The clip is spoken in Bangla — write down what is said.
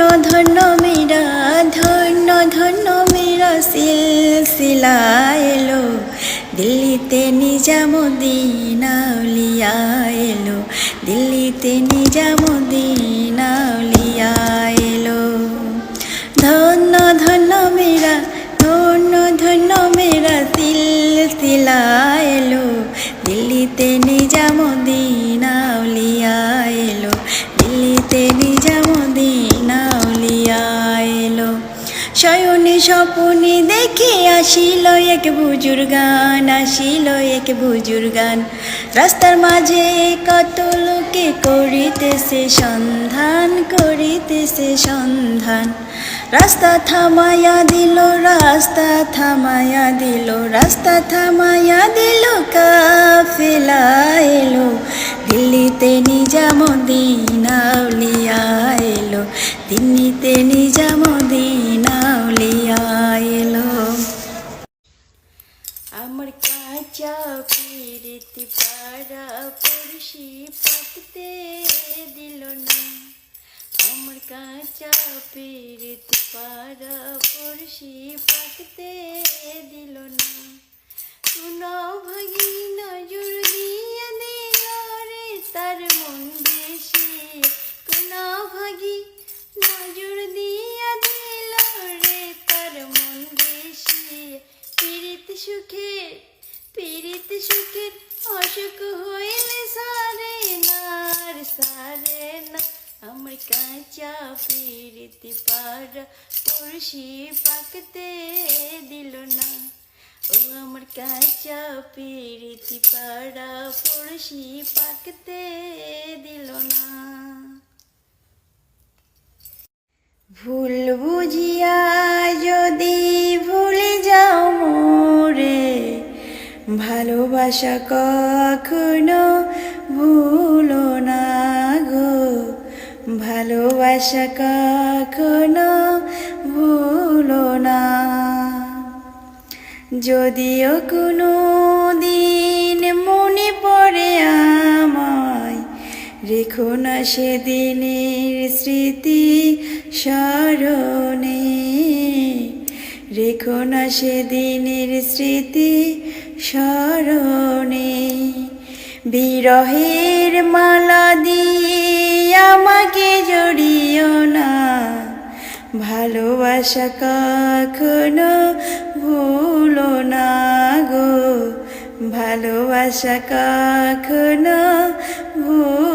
ধন্য ধন্য মেরা, ধন্য ধন্য মেরা সিলসিলা এলো। দিল্লিতে নিজামুদ্দিন আউলিয়া এলো। দিল্লিতে নিজামুদ্দিন আউলিয়া এলো। ধন্য ধন্য মেরা, ধন্য ধন্য মেরা সিলসিলা এলো। দিল্লিতে নিজামুদ্দিন আউলিয়া এলো। দিল্লিতে নিজামুদ্দিন শয়নে স্বপনে দেখে আসিল এক বুজুর্গান আসিল এক বুজুর গান। রাস্তার মাঝে কত লোকে করিতেছে সন্ধান করিতেছে সন্ধান। রাস্তা থামায়া দিল, রাস্তা থামায়া দিল, রাস্তা থামায়া দিল কাফেলা এলো দিল্লিতে নিজামুদ্দিন আউলিয়া এলো, দিল্লিতে নিজামুদ্দিন আউলিয়া কাঁচা পিরিতি পাড়া পড়শি পাকতে দিল না। আমার কাঁচা পিরিতি পাড়া পড়শি পাকতে দিল না। শুনো ভাগি নজর দিয়ে দিল রে, তার মন বেশি। কোন ভাগি নজর দিয়া দিল রে, তার মন বেশি। পীড়িত সুখে পীড়িত সুখের অসুখ হইলে সারে নার সারে না। আমার কাঁচা পীড়িতি পাড়া পড়শি পাকতে দিল না। ও আমার কাঁচা পীড়িতি পাড়া পড়শি পাকতে দিল না। ভুল বুঝিয়া ভালোবাসা কখনো ভুলো না গো। ভালোবাসা কখনো ভুলো না। যদিও কোনো দিন মনে পড়ে আমায়, রেখো না সেদিনের স্মৃতি স্মরণে। রেখো না সেদিনের স্মৃতি স্মরণে। বিরহের মালা দিয়ে আমাকে জড়িও না। ভালোবাসা কখনো ভুলো না গো। ভালোবাসা কখনো ভুলো